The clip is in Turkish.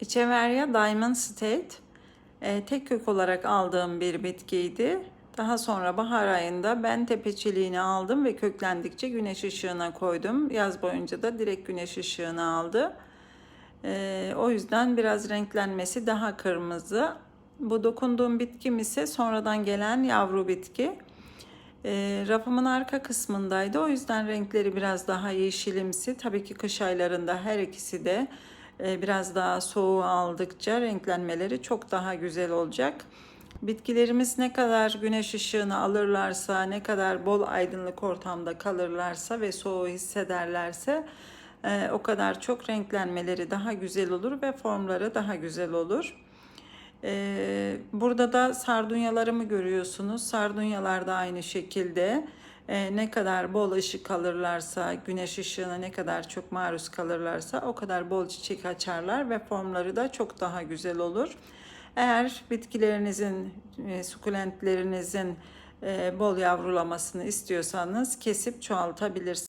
Echeveria Diamond State e, tek kök olarak aldığım bir bitkiydi. Daha sonra bahar ayında ben tepeçiliğini aldım ve köklendikçe güneş ışığına koydum. Yaz boyunca da direkt güneş ışığını aldı. E, o yüzden biraz renklenmesi daha kırmızı. Bu dokunduğum bitkim ise sonradan gelen yavru bitki. E, rafımın arka kısmındaydı. O yüzden renkleri biraz daha yeşilimsi. Tabii ki kış aylarında her ikisi de biraz daha soğuğu aldıkça renklenmeleri çok daha güzel olacak. Bitkilerimiz ne kadar güneş ışığını alırlarsa, ne kadar bol aydınlık ortamda kalırlarsa ve soğuğu hissederlerse e, o kadar çok renklenmeleri daha güzel olur ve formları daha güzel olur. Ee, burada da sardunyalarımı görüyorsunuz. Sardunyalar da aynı şekilde e, ne kadar bol ışık alırlarsa, güneş ışığına ne kadar çok maruz kalırlarsa o kadar bol çiçek açarlar ve formları da çok daha güzel olur. Eğer bitkilerinizin, e, sukulentlerinizin e, bol yavrulamasını istiyorsanız kesip çoğaltabilirsiniz.